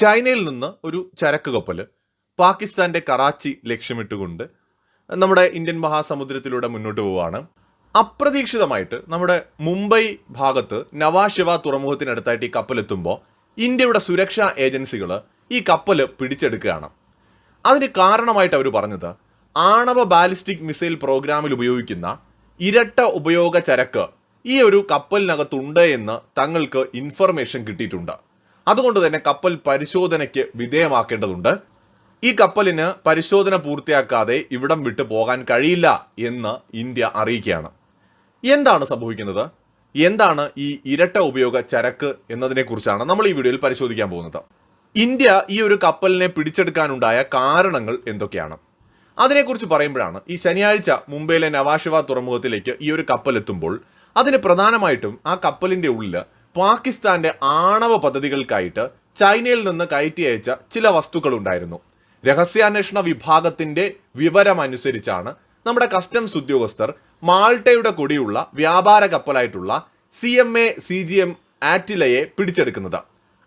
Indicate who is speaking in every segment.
Speaker 1: ചൈനയിൽ നിന്ന് ഒരു ചരക്ക് കപ്പൽ പാകിസ്ഥാന്റെ കറാച്ചി ലക്ഷ്യമിട്ടുകൊണ്ട് നമ്മുടെ ഇന്ത്യൻ മഹാസമുദ്രത്തിലൂടെ മുന്നോട്ട് പോവുകയാണ്. അപ്രതീക്ഷിതമായിട്ട് നമ്മുടെ മുംബൈ ഭാഗത്ത് നവാഷിവ തുറമുഖത്തിനടുത്തായിട്ട് ഈ കപ്പലെത്തുമ്പോൾ ഇന്ത്യയുടെ സുരക്ഷാ ഏജൻസികൾ ഈ കപ്പൽ പിടിച്ചെടുക്കുകയാണ്. അതിന് കാരണമായിട്ട് അവർ പറഞ്ഞത് ആണവ ബാലിസ്റ്റിക് മിസൈൽ പ്രോഗ്രാമിൽ ഉപയോഗിക്കുന്ന ഇരട്ട ഉപയോഗ ചരക്ക് ഈ ഒരു കപ്പലിനകത്തുണ്ട് എന്ന് തങ്ങൾക്ക് ഇൻഫർമേഷൻ കിട്ടിയിട്ടുണ്ട്. അതുകൊണ്ട് തന്നെ കപ്പൽ പരിശോധനയ്ക്ക് വിധേയമാക്കേണ്ടതുണ്ട്. ഈ കപ്പലിന് പരിശോധന പൂർത്തിയാക്കാതെ ഇവിടം വിട്ടു പോകാൻ കഴിയില്ല എന്ന് ഇന്ത്യ അറിയിക്കുകയാണ്. എന്താണ് സംഭവിക്കുന്നത്? എന്താണ് ഈ ഇരട്ട ഉപയോഗ ചരക്ക് എന്നതിനെക്കുറിച്ചാണ് നമ്മൾ ഈ വീഡിയോയിൽ പരിശോധിക്കാൻ പോകുന്നത്. ഇന്ത്യ ഈ ഒരു കപ്പലിനെ പിടിച്ചെടുക്കാനുണ്ടായ കാരണങ്ങൾ എന്തൊക്കെയാണ്? അതിനെക്കുറിച്ച് പറയുമ്പോഴാണ് ഈ ശനിയാഴ്ച മുംബൈയിലെ നവാഷിവ തുറമുഖത്തിലേക്ക് ഈ ഒരു കപ്പൽ എത്തുമ്പോൾ അതിന് പ്രധാനമായിട്ടും ആ കപ്പലിന്റെ ഉള്ളിൽ പാകിസ്ഥാന്റെ ആണവ പദ്ധതികൾക്കായിട്ട് ചൈനയിൽ നിന്ന് കയറ്റി അയച്ച ചില വസ്തുക്കളുണ്ടായിരുന്നു. രഹസ്യാന്വേഷണ വിഭാഗത്തിന്റെ വിവരമനുസരിച്ചാണ് നമ്മുടെ കസ്റ്റംസ് ഉദ്യോഗസ്ഥർ മാൾട്ടയുടെ കൊടിയുള്ള വ്യാപാര കപ്പലായിട്ടുള്ള C M A C G M ആറ്റിലയെ പിടിച്ചെടുക്കുന്നത്.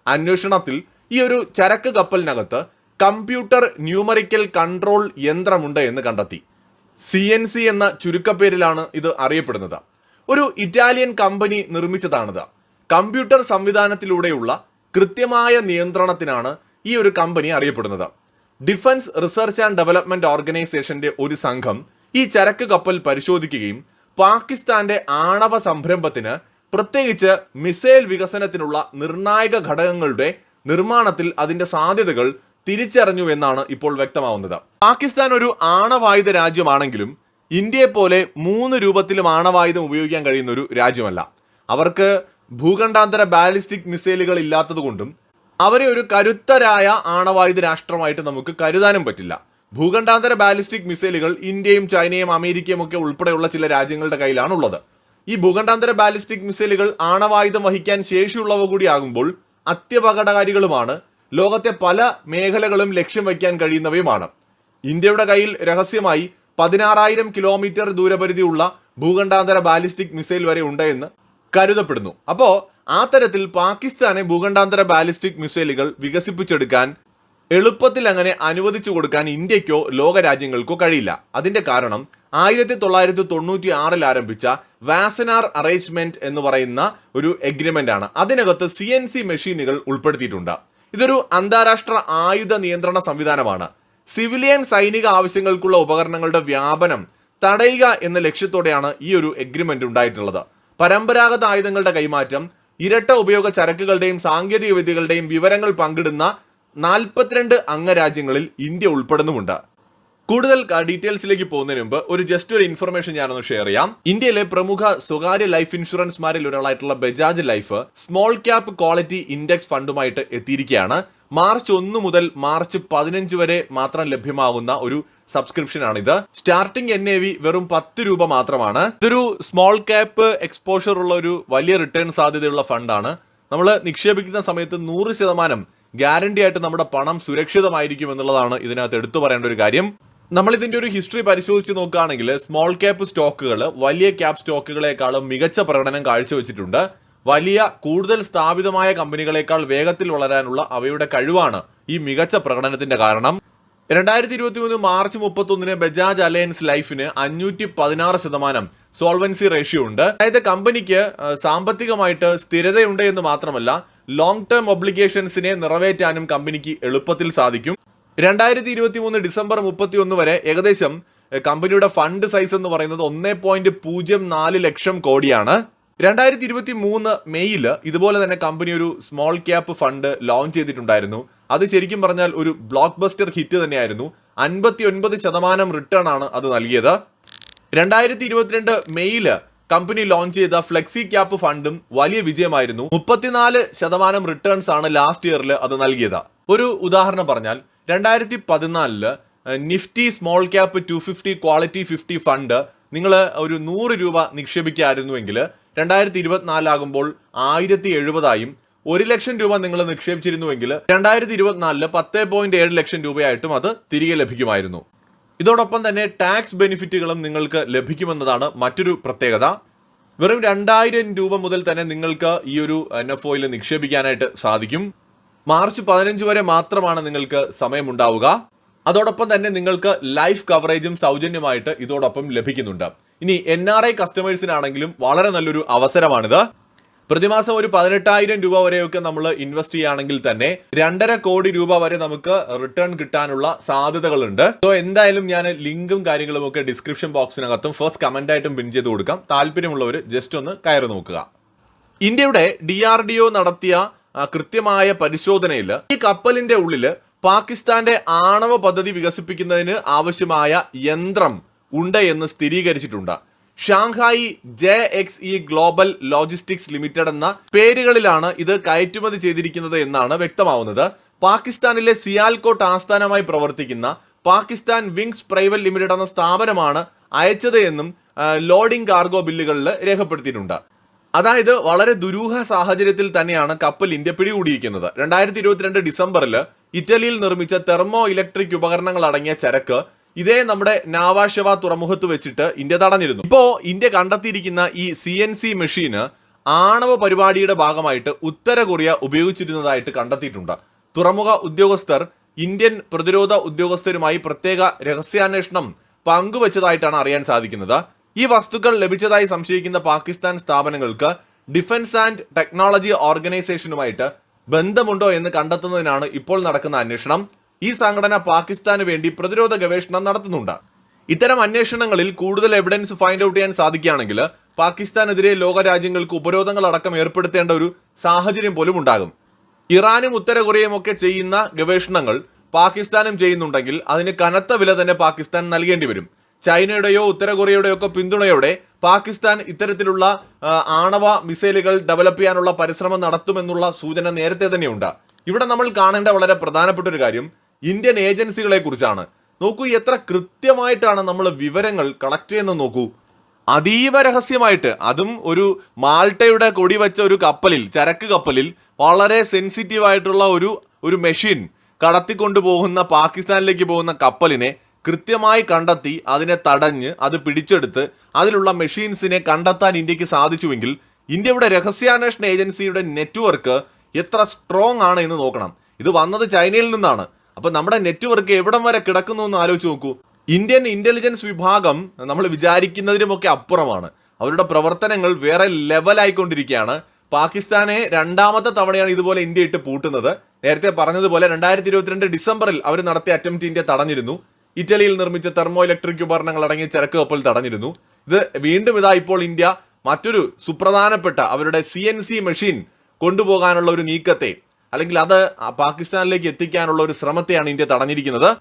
Speaker 1: അന്വേഷണത്തിൽ ഈ ഒരു ചരക്ക് കപ്പലിനകത്ത് കമ്പ്യൂട്ടർ ന്യൂമറിക്കൽ കൺട്രോൾ യന്ത്രമുണ്ട് എന്ന് കണ്ടെത്തി. സി എൻ സി എന്ന ചുരുക്കപ്പേരിലാണ് ഇത് അറിയപ്പെടുന്നത്. ഒരു ഇറ്റാലിയൻ കമ്പനി നിർമ്മിച്ചതാണിത്. കമ്പ്യൂട്ടർ സംവിധാനത്തിലൂടെയുള്ള കൃത്യമായ നിയന്ത്രണത്തിനാണ് ഈ ഒരു കമ്പനി അറിയപ്പെടുന്നത്. ഡിഫൻസ് റിസർച്ച് ആൻഡ് ഡെവലപ്മെന്റ് ഓർഗനൈസേഷന്റെ ഒരു സംഘം ഈ ചരക്ക് കപ്പൽ പരിശോധിക്കുകയും പാകിസ്ഥാന്റെ ആണവ സംരംഭത്തിന് പ്രത്യേകിച്ച് മിസൈൽ വികസനത്തിനുള്ള നിർണായക ഘടകങ്ങളുടെ നിർമ്മാണത്തിൽ അതിന്റെ സാധ്യതകൾ തിരിച്ചറിഞ്ഞു എന്നാണ് ഇപ്പോൾ വ്യക്തമാവുന്നത്. പാകിസ്ഥാൻ ഒരു ആണവായുധ രാജ്യമാണെങ്കിലും ഇന്ത്യയെ പോലെ മൂന്ന് രൂപത്തിലും ആണവായുധം ഉപയോഗിക്കാൻ കഴിയുന്ന ഒരു രാജ്യമല്ല. അവർക്ക് ഭൂഖണ്ഡാന്തര ബാലിസ്റ്റിക് മിസൈലുകൾ ഇല്ലാത്തതുകൊണ്ടും അവരെ ഒരു കരുത്തരായ ആണവായുധ രാഷ്ട്രമായിട്ട് നമുക്ക് കരുതാനും പറ്റില്ല. ഭൂഖണ്ഡാന്തര ബാലിസ്റ്റിക് മിസൈലുകൾ ഇന്ത്യയും ചൈനയും അമേരിക്കയും ഒക്കെ ഉൾപ്പെടെയുള്ള ചില രാജ്യങ്ങളുടെ കയ്യിലാണ് ഉള്ളത് ഈ ഭൂഖണ്ഡാന്തര ബാലിസ്റ്റിക് മിസൈലുകൾ ആണവായുധം വഹിക്കാൻ ശേഷിയുള്ളവ കൂടിയാകുമ്പോൾ അത്യപകടകാരികളുമാണ്. ലോകത്തെ പല മേഖലകളും ലക്ഷ്യം വയ്ക്കാൻ കഴിയുന്നവയുമാണ്. ഇന്ത്യയുടെ കയ്യിൽ രഹസ്യമായി പതിനാറായിരം കിലോമീറ്റർ ദൂരപരിധിയുള്ള ഭൂഖണ്ഡാന്തര ബാലിസ്റ്റിക് മിസൈൽ വരെ ഉണ്ട് എന്ന് കരുതപ്പെടുന്നു. അപ്പോ ആ തരത്തിൽ പാകിസ്ഥാനെ ഭൂഖണ്ഡാന്തര ബാലിസ്റ്റിക് മിസൈലുകൾ വികസിപ്പിച്ചെടുക്കാൻ എളുപ്പത്തിൽ അങ്ങനെ അനുവദിച്ചു കൊടുക്കാൻ ഇന്ത്യക്കോ ലോകരാജ്യങ്ങൾക്കോ കഴിയില്ല. അതിന്റെ കാരണം ആയിരത്തി തൊള്ളായിരത്തി തൊണ്ണൂറ്റി ആറിൽ ആരംഭിച്ച വാസനാർ അറേഞ്ച്മെന്റ് എന്ന് പറയുന്ന ഒരു എഗ്രിമെന്റ് ആണ് അതിനകത്ത് സി എൻ സി മെഷീനുകൾ ഉൾപ്പെടുത്തിയിട്ടുണ്ട്. ഇതൊരു അന്താരാഷ്ട്ര ആയുധ നിയന്ത്രണ സംവിധാനമാണ്. സിവിലിയൻ സൈനിക ആവശ്യങ്ങൾക്കുള്ള ഉപകരണങ്ങളുടെ വ്യാപനം തടയുക എന്ന ലക്ഷ്യത്തോടെയാണ് ഈ ഒരു എഗ്രിമെന്റ് ഉണ്ടായിട്ടുള്ളത്. പരമ്പരാഗത ആയുധങ്ങളുടെ കൈമാറ്റം ഇരട്ട ഉപയോഗ ചരക്കുകളുടെയും സാങ്കേതിക വിദ്യകളുടെയും വിവരങ്ങൾ പങ്കിടുന്ന നാൽപ്പത്തിരണ്ട് അംഗരാജ്യങ്ങളിൽ ഇന്ത്യ ഉൾപ്പെടുന്നുമുണ്ട്. കൂടുതൽ ഡീറ്റെയിൽസിലേക്ക് പോകുന്നതിന് മുമ്പ് ഒരു ജസ്റ്റ് ഒരു ഇൻഫർമേഷൻ ഞാനൊന്ന് ഷെയർ ചെയ്യാം. ഇന്ത്യയിലെ പ്രമുഖ സ്വകാര്യ ലൈഫ് ഇൻഷുറൻസ്മാരിൽ ഒരാളായിട്ടുള്ള Bajaj life small cap quality index ഫണ്ടുമായിട്ട് എത്തിയിരിക്കുകയാണ്. മാർച്ച് ഒന്ന് മുതൽ മാർച്ച് പതിനഞ്ച് വരെ മാത്രം ലഭ്യമാകുന്ന ഒരു സബ്സ്ക്രിപ്ഷൻ ഇത് സ്റ്റാർട്ടിംഗ് എൻ എ വി വെറും പത്ത് രൂപ മാത്രമാണ്. ഇതൊരു സ്മോൾ ക്യാപ്പ് എക്സ്പോഷർ ഉള്ള ഒരു വലിയ റിട്ടേൺ സാധ്യതയുള്ള ഫണ്ടാണ്. നമ്മൾ നിക്ഷേപിക്കുന്ന സമയത്ത് നൂറ് ശതമാനം ഗ്യാരണ്ടി ആയിട്ട് നമ്മുടെ പണം സുരക്ഷിതമായിരിക്കും എന്നുള്ളതാണ് ഇതിനകത്ത് എടുത്തു പറയേണ്ട ഒരു കാര്യം. നമ്മൾ ഇതിന്റെ ഒരു ഹിസ്റ്ററി പരിശോധിച്ച് നോക്കുകയാണെങ്കിൽ സ്മോൾ ക്യാപ്പ് സ്റ്റോക്കുകൾ വലിയ ക്യാപ് സ്റ്റോക്കുകളെക്കാളും മികച്ച പ്രകടനം കാഴ്ചവെച്ചിട്ടുണ്ട്. വലിയ കൂടുതൽ സ്ഥാപിതമായ കമ്പനികളെക്കാൾ വേഗത്തിൽ വളരാനുള്ള അവയുടെ കഴിവാണ് ഈ മികച്ച പ്രകടനത്തിന്റെ കാരണം. രണ്ടായിരത്തി ഇരുപത്തി മൂന്ന് മാർച്ച് മുപ്പത്തൊന്നിന് ബജാജ് അലയൻസ് ലൈഫിന് അഞ്ഞൂറ്റി പതിനാറ് ശതമാനം സോൾവൻസി റേഷ്യോ ഉണ്ട് അതായത് കമ്പനിക്ക് സാമ്പത്തികമായിട്ട് സ്ഥിരതയുണ്ട് എന്ന് മാത്രമല്ല ലോങ് ടേം ഒബ്ലിഗേഷൻസിനെ നിറവേറ്റാനും കമ്പനിക്ക് എളുപ്പത്തിൽ സാധിക്കും. രണ്ടായിരത്തി ഇരുപത്തി മൂന്ന് ഡിസംബർ മുപ്പത്തി ഒന്ന് വരെ ഏകദേശം കമ്പനിയുടെ ഫണ്ട് സൈസ് എന്ന് പറയുന്നത് ഒന്നേ പോയിന്റ് പൂജ്യം നാല് ലക്ഷം കോടിയാണ്. രണ്ടായിരത്തി ഇരുപത്തി മൂന്ന് മെയ്യിൽ ഇതുപോലെ തന്നെ കമ്പനി ഒരു സ്മോൾ ക്യാപ്പ് ഫണ്ട് ലോഞ്ച് ചെയ്തിട്ടുണ്ടായിരുന്നു. അത് ശരിക്കും പറഞ്ഞാൽ ഒരു ബ്ലോക്ക് ബസ്റ്റർ ഹിറ്റ് തന്നെയായിരുന്നു. അൻപത്തി ഒൻപത് ശതമാനം റിട്ടേൺ ആണ് അത് നൽകിയത്. രണ്ടായിരത്തി ഇരുപത്തിരണ്ട് മെയ്യിൽ കമ്പനി ലോഞ്ച് ചെയ്ത ഫ്ലെക്സി ക്യാപ്പ് ഫണ്ടും വലിയ വിജയമായിരുന്നു. മുപ്പത്തിനാല് ശതമാനം റിട്ടേൺസ് ആണ് ലാസ്റ്റ് ഇയറിൽ അത് നൽകിയത്. ഒരു ഉദാഹരണം പറഞ്ഞാൽ രണ്ടായിരത്തി പതിനാലിൽ Nifty small cap two fifty quality fifty fund നിങ്ങൾ ഒരു നൂറ് രൂപ നിക്ഷേപിക്കായിരുന്നുവെങ്കിൽ രണ്ടായിരത്തി ഇരുപത്തിനാലാകുമ്പോൾ ആയിരത്തി എഴുപതായും ഒരു ലക്ഷം രൂപ നിങ്ങൾ നിക്ഷേപിച്ചിരുന്നുവെങ്കിൽ രണ്ടായിരത്തി ഇരുപത്തിനാലിൽ പത്ത് പോയിന്റ് ഏഴ് ലക്ഷം രൂപയായിട്ടും അത് തിരികെ ലഭിക്കുമായിരുന്നു. ഇതോടൊപ്പം തന്നെ ടാക്സ് ബെനിഫിറ്റുകളും നിങ്ങൾക്ക് ലഭിക്കുമെന്നതാണ് മറ്റൊരു പ്രത്യേകത. വെറും രണ്ടായിരം രൂപ മുതൽ തന്നെ നിങ്ങൾക്ക് ഈ ഒരു എൻ എഫ് ഒയിൽ നിക്ഷേപിക്കാനായിട്ട് സാധിക്കും. മാർച്ച് പതിനഞ്ച് വരെ മാത്രമാണ് നിങ്ങൾക്ക് സമയമുണ്ടാവുക. അതോടൊപ്പം തന്നെ നിങ്ങൾക്ക് ലൈഫ് കവറേജും സൗജന്യമായിട്ട് ഇതോടൊപ്പം ലഭിക്കുന്നുണ്ട്. ഇനി എൻ ആർ ഐ കസ്റ്റമേഴ്സിനാണെങ്കിലും വളരെ നല്ലൊരു അവസരമാണിത്. പ്രതിമാസം ഒരു പതിനെട്ടായിരം രൂപ വരെയൊക്കെ നമ്മൾ ഇൻവെസ്റ്റ് ചെയ്യുകയാണെങ്കിൽ തന്നെ രണ്ടര കോടി രൂപ വരെ നമുക്ക് റിട്ടേൺ കിട്ടാനുള്ള സാധ്യതകളുണ്ട്. സോ എന്തായാലും ഞാൻ ലിങ്കും കാര്യങ്ങളും ഒക്കെ ഡിസ്ക്രിപ്ഷൻ ബോക്സിനകത്തും ഫസ്റ്റ് കമന്റ് ആയിട്ടും പിൻ ചെയ്ത് കൊടുക്കാം. താല്പര്യമുള്ളവർ ജസ്റ്റ് ഒന്ന് കയറി നോക്കുക. ഇന്ത്യയുടെ ഡി ആർ ഡി ഒ നടത്തിയ കൃത്യമായ പരിശോധനയിൽ ഈ കപ്പലിന്റെ ഉള്ളിൽ പാകിസ്ഥാന്റെ ആണവ പദ്ധതി വികസിപ്പിക്കുന്നതിന് ആവശ്യമായ യന്ത്രം ഉണ്ട് എന്ന് സ്ഥിരീകരിച്ചിട്ടുണ്ട്. Shanghai J X E global logistics limited എന്ന പേരുകളിലാണ് ഇത് കയറ്റുമതി ചെയ്തിരിക്കുന്നത് എന്നാണ് വ്യക്തമാവുന്നത്. പാകിസ്ഥാനിലെ സിയാൽകോട്ട് ആസ്ഥാനമായി പ്രവർത്തിക്കുന്ന പാകിസ്ഥാൻ വിങ്സ് പ്രൈവറ്റ് ലിമിറ്റഡ് എന്ന സ്ഥാപനമാണ് അയച്ചത് എന്നും ലോഡിംഗ് കാർഗോ ബില്ലുകളിൽ രേഖപ്പെടുത്തിയിട്ടുണ്ട്. അതായത് വളരെ ദുരൂഹ സാഹചര്യത്തിൽ തന്നെയാണ് കപ്പൽ ഇന്ത്യ പിടികൂടിയിരിക്കുന്നത്. രണ്ടായിരത്തി ഇരുപത്തിരണ്ട് ഡിസംബറിൽ ഇറ്റലിയിൽ നിർമ്മിച്ച തെർമോ ഇലക്ട്രിക് ഉപകരണങ്ങൾ അടങ്ങിയ ചരക്ക് ഇതേ നമ്മുടെ നാവാഷവ തുറമുഖത്ത് വെച്ചിട്ട് ഇന്ത്യ തടഞ്ഞിരുന്നു. ഇപ്പോ ഇന്ത്യ കണ്ടെത്തിയിരിക്കുന്ന ഈ സി എൻ സി മെഷീന് ആണവ പരിപാടിയുടെ ഭാഗമായിട്ട് ഉത്തര കൊറിയ ഉപയോഗിച്ചിരുന്നതായിട്ട് കണ്ടെത്തിയിട്ടുണ്ട്. തുറമുഖ ഉദ്യോഗസ്ഥർ ഇന്ത്യൻ പ്രതിരോധ ഉദ്യോഗസ്ഥരുമായി പ്രത്യേക രഹസ്യാന്വേഷണം പങ്കുവച്ചതായിട്ടാണ് അറിയാൻ സാധിക്കുന്നത്. ഈ വസ്തുക്കൾ ലഭിച്ചതായി സംശയിക്കുന്ന പാകിസ്ഥാൻ സ്ഥാപനങ്ങൾക്ക് ഡിഫൻസ് ആൻഡ് ടെക്നോളജി ഓർഗനൈസേഷനുമായിട്ട് ബന്ധമുണ്ടോ എന്ന് കണ്ടെത്തുന്നതിനാണ് ഇപ്പോൾ നടക്കുന്ന അന്വേഷണം. ഈ സംഘടന പാകിസ്ഥാന് വേണ്ടി പ്രതിരോധ ഗവേഷണം നടത്തുന്നുണ്ട്. ഇത്തരം അന്വേഷണങ്ങളിൽ കൂടുതൽ എവിഡൻസ് ഫൈൻഡ് ഔട്ട് ചെയ്യാൻ സാധിക്കുകയാണെങ്കിൽ പാകിസ്ഥാനെതിരെ ലോകരാജ്യങ്ങൾക്ക് ഉപരോധങ്ങൾ അടക്കം ഏർപ്പെടുത്തേണ്ട ഒരു സാഹചര്യം പോലും ഉണ്ടാകും. ഇറാനും ഉത്തര കൊറിയയും ഒക്കെ ചെയ്യുന്ന ഗവേഷണങ്ങൾ പാകിസ്ഥാനും ചെയ്യുന്നുണ്ടെങ്കിൽ അതിന് കനത്ത വില തന്നെ പാകിസ്ഥാൻ നൽകേണ്ടി വരും. ചൈനയുടെയോ ഉത്തര കൊറിയയുടെയോ ഒക്കെ പിന്തുണയോടെ പാകിസ്ഥാൻ ഇത്തരത്തിലുള്ള ആണവ മിസൈലുകൾ ഡെവലപ്പ് ചെയ്യാനുള്ള പരിശ്രമം നടത്തുമെന്നുള്ള സൂചന നേരത്തെ തന്നെയുണ്ട്. ഇവിടെ നമ്മൾ കാണേണ്ട വളരെ പ്രധാനപ്പെട്ട ഒരു കാര്യം ഇന്ത്യൻ ഏജൻസികളെ കുറിച്ചാണ്. നോക്കൂ എത്ര കൃത്യമായിട്ടാണ് നമ്മൾ വിവരങ്ങൾ കളക്ട് ചെയ്യുന്നത് നോക്കൂ. അതീവ രഹസ്യമായിട്ട് അതും ഒരു മാൾട്ടയുടെ കൊടി വെച്ച ഒരു കപ്പലിൽ ചരക്ക് കപ്പലിൽ വളരെ സെൻസിറ്റീവ് ആയിട്ടുള്ള ഒരു ഒരു മെഷീൻ കടത്തിക്കൊണ്ടുപോകുന്ന പാകിസ്ഥാനിലേക്ക് പോകുന്ന കപ്പലിനെ കൃത്യമായി കണ്ടെത്തി അതിനെ തടഞ്ഞ് അത് പിടിച്ചെടുത്ത് അതിലുള്ള മെഷീൻസിനെ കണ്ടെത്താൻ ഇന്ത്യയ്ക്ക് സാധിച്ചുവെങ്കിൽ ഇന്ത്യയുടെ രഹസ്യാന്വേഷണ ഏജൻസിയുടെ നെറ്റ്വർക്ക് എത്ര സ്ട്രോങ് ആണ് എന്ന് നോക്കണം. ഇത് വന്നത് ചൈനയിൽ നിന്നാണ്. അപ്പൊ നമ്മുടെ നെറ്റ്വർക്ക് എവിടം വരെ കിടക്കുന്നു എന്ന് ആലോചിച്ച് നോക്കൂ. ഇന്ത്യൻ ഇന്റലിജൻസ് വിഭാഗം നമ്മൾ വിചാരിക്കുന്നതിനുമൊക്കെ അപ്പുറമാണ്. അവരുടെ പ്രവർത്തനങ്ങൾ വേറെ ലെവലായിക്കൊണ്ടിരിക്കുകയാണ് പാകിസ്ഥാനെ രണ്ടാമത്തെ തവണയാണ് ഇതുപോലെ ഇന്ത്യ ഇട്ട് പൂട്ടുന്നത്. നേരത്തെ പറഞ്ഞതുപോലെ രണ്ടായിരത്തി ഇരുപത്തിരണ്ട് ഡിസംബറിൽ അവർ നടത്തിയ അറ്റംപ്റ്റ് ഇന്ത്യ തടഞ്ഞിരുന്നു. ഇറ്റലിയിൽ നിർമ്മിച്ച തെർമോ ഇലക്ട്രിക് ഉപകരണങ്ങൾ അടങ്ങിയ ചരക്ക് കപ്പൽ തടഞ്ഞിരുന്നു. ഇത് വീണ്ടും ഇതാ ഇപ്പോൾ ഇന്ത്യ മറ്റൊരു സുപ്രധാനപ്പെട്ട അവരുടെ സി മെഷീൻ കൊണ്ടുപോകാനുള്ള ഒരു നീക്കത്തെ അല്ലെങ്കിൽ അത് പാകിസ്ഥാനിലേക്ക് എത്തിക്കാനുള്ള ഒരു ശ്രമത്തെയാണ് ഇന്ത്യ തടഞ്ഞിരിക്കുന്നത്.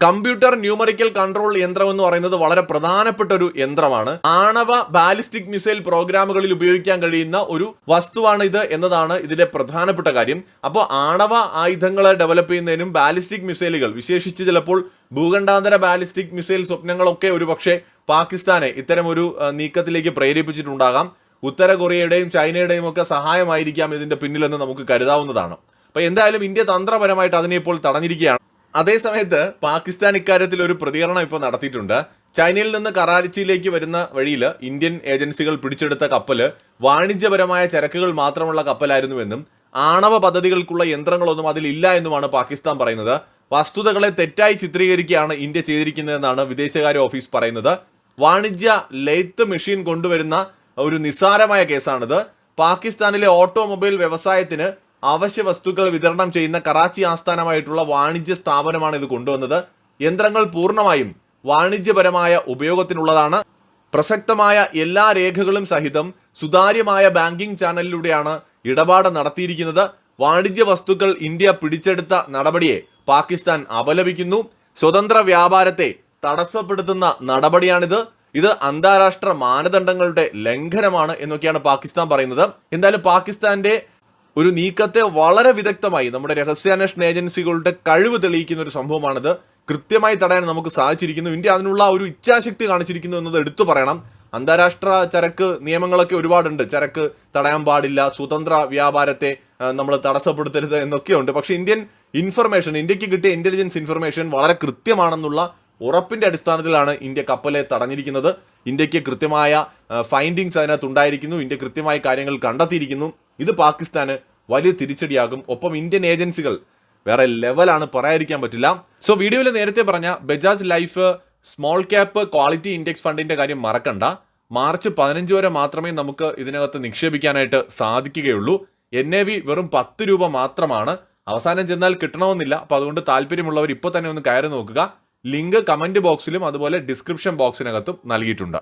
Speaker 1: കമ്പ്യൂട്ടർ ന്യൂമറിക്കൽ കൺട്രോൾ യന്ത്രം എന്ന് പറയുന്നത് വളരെ പ്രധാനപ്പെട്ട ഒരു യന്ത്രമാണ്. ആണവ ബാലിസ്റ്റിക് മിസൈൽ പ്രോഗ്രാമുകളിൽ ഉപയോഗിക്കാൻ കഴിയുന്ന ഒരു വസ്തുവാണ് ഇത് എന്നതാണ് ഇതിലെ പ്രധാനപ്പെട്ട കാര്യം. അപ്പോൾ ആണവ ആയുധങ്ങൾ ഡെവലപ്പ് ചെയ്യുന്നതിനും ബാലിസ്റ്റിക് മിസൈലുകൾ വിശേഷിച്ച് ചിലപ്പോൾ ഭൂഖണ്ഡാന്തര ബാലിസ്റ്റിക് മിസൈൽ സ്വപ്നങ്ങളൊക്കെ ഒരുപക്ഷെ പാകിസ്ഥാനെ ഇത്തരം ഒരു നീക്കത്തിലേക്ക് പ്രേരിപ്പിച്ചിട്ടുണ്ടാകാം. ഉത്തര കൊറിയയുടെയും ചൈനയുടെയും ഒക്കെ സഹായമായിരിക്കാം ഇതിന്റെ പിന്നിലെന്ന് നമുക്ക് കരുതാവുന്നതാണ്. അപ്പൊ എന്തായാലും ഇന്ത്യ തന്ത്രപരമായിട്ട് അതിനെ ഇപ്പോൾ തടഞ്ഞിരിക്കുകയാണ്. അതേസമയത്ത് പാകിസ്ഥാൻ ഇക്കാര്യത്തിൽ ഒരു പ്രതികരണം ഇപ്പോൾ നടത്തിയിട്ടുണ്ട്. ചൈനയിൽ നിന്ന് കറാച്ചിയിലേക്ക് വരുന്ന വഴിയിൽ ഇന്ത്യൻ ഏജൻസികൾ പിടിച്ചെടുത്ത കപ്പൽ വാണിജ്യപരമായ ചരക്കുകൾ മാത്രമുള്ള കപ്പലായിരുന്നുവെന്നും ആണവ പദ്ധതികൾക്കുള്ള യന്ത്രങ്ങളൊന്നും അതിലില്ല എന്നുമാണ് പാകിസ്ഥാൻ പറയുന്നത്. വസ്തുതകളെ തെറ്റായി ചിത്രീകരിക്കുകയാണ് ഇന്ത്യ ചെയ്തിരിക്കുന്നതെന്നാണ് വിദേശകാര്യ ഓഫീസ് പറയുന്നത്. വാണിജ്യ ലെയ്ത്ത് മെഷീൻ കൊണ്ടുവരുന്ന ഒരു നിസ്സാരമായ കേസാണിത്. പാകിസ്ഥാനിലെ ഓട്ടോമൊബൈൽ വ്യവസായത്തിന് അവശ്യ വസ്തുക്കൾ വിതരണം ചെയ്യുന്ന കറാച്ചി ആസ്ഥാനമായിട്ടുള്ള വാണിജ്യ സ്ഥാപനമാണ് ഇത് കൊണ്ടുവന്നത്. യന്ത്രങ്ങൾ പൂർണമായും വാണിജ്യപരമായ ഉപയോഗത്തിനുള്ളതാണ്. പ്രസക്തമായ എല്ലാ രേഖകളും സഹിതം സുതാര്യമായ ബാങ്കിംഗ് ചാനലിലൂടെയാണ് ഇടപാട് നടത്തിയിരിക്കുന്നത്. വാണിജ്യ വസ്തുക്കൾ ഇന്ത്യ പിടിച്ചെടുത്ത നടപടിയെ പാകിസ്ഥാൻ അപലപിക്കുന്നു. സ്വതന്ത്ര വ്യാപാരത്തെ തടസ്സപ്പെടുത്തുന്ന നടപടിയാണിത്. ഇത് അന്താരാഷ്ട്ര മാനദണ്ഡങ്ങളുടെ ലംഘനമാണ് എന്നൊക്കെയാണ് പാകിസ്ഥാൻ പറയുന്നത്. എന്തായാലും പാകിസ്ഥാന്റെ ഒരു നീക്കത്തെ വളരെ വിദഗ്ധമായി നമ്മുടെ രഹസ്യാന്വേഷണ ഏജൻസികളുടെ കഴിവ് തെളിയിക്കുന്ന ഒരു സംഭവമാണിത്. കൃത്യമായി തടയാൻ നമുക്ക് സാധിച്ചിരിക്കുന്നു. ഇന്ത്യ അതിനുള്ള ഒരു ഇച്ഛാശക്തി കാണിച്ചിരിക്കുന്നു എന്നത് എടുത്തു പറയണം. അന്താരാഷ്ട്ര ചരക്ക് നിയമങ്ങളൊക്കെ ഒരുപാടുണ്ട്. ചരക്ക് തടയാൻ പാടില്ല സ്വതന്ത്ര വ്യാപാരത്തെ നമ്മൾ തടസ്സപ്പെടുത്തരുത് എന്നൊക്കെയുണ്ട്. പക്ഷേ ഇന്ത്യൻ ഇൻഫർമേഷൻ ഇന്ത്യയ്ക്ക് കിട്ടിയ ഇന്റലിജൻസ് ഇൻഫർമേഷൻ വളരെ കൃത്യമാണെന്നുള്ള ഉറപ്പിന്റെ അടിസ്ഥാനത്തിലാണ് ഇന്ത്യ കപ്പലെ തടഞ്ഞിരിക്കുന്നത്. ഇന്ത്യയ്ക്ക് കൃത്യമായ ഫൈൻഡിങ്സ് അതിനകത്ത് ഉണ്ടായിരിക്കുന്നു ഇന്ത്യ കൃത്യമായ കാര്യങ്ങൾ കണ്ടെത്തിയിരിക്കുന്നു. ഇത് പാകിസ്ഥാന് വലിയ തിരിച്ചടിയാകും. ഒപ്പം ഇന്ത്യൻ ഏജൻസികൾ വേറെ ലെവലാണ് പറയാതിരിക്കാൻ പറ്റില്ല. സോ വീഡിയോയിൽ നേരത്തെ പറഞ്ഞ Bajaj life small cap quality index ഫണ്ടിന്റെ കാര്യം മറക്കണ്ട. മാർച്ച് പതിനഞ്ച് വരെ മാത്രമേ നമുക്ക് ഇതിനകത്ത് നിക്ഷേപിക്കാനായിട്ട് സാധിക്കുകയുള്ളൂ. എൻ എ വി വെറും പത്ത് രൂപ മാത്രമാണ്. അവസാനം ചെന്നാൽ കിട്ടണമെന്നില്ല. അപ്പോൾ അതുകൊണ്ട് താല്പര്യമുള്ളവർ ഇപ്പോൾ തന്നെ ഒന്ന് കയറി നോക്കുക. ലിങ്ക് കമന്റ് ബോക്സിലും അതുപോലെ ഡിസ്ക്രിപ്ഷൻ ബോക്സിനകത്തും നൽകിയിട്ടുണ്ട്.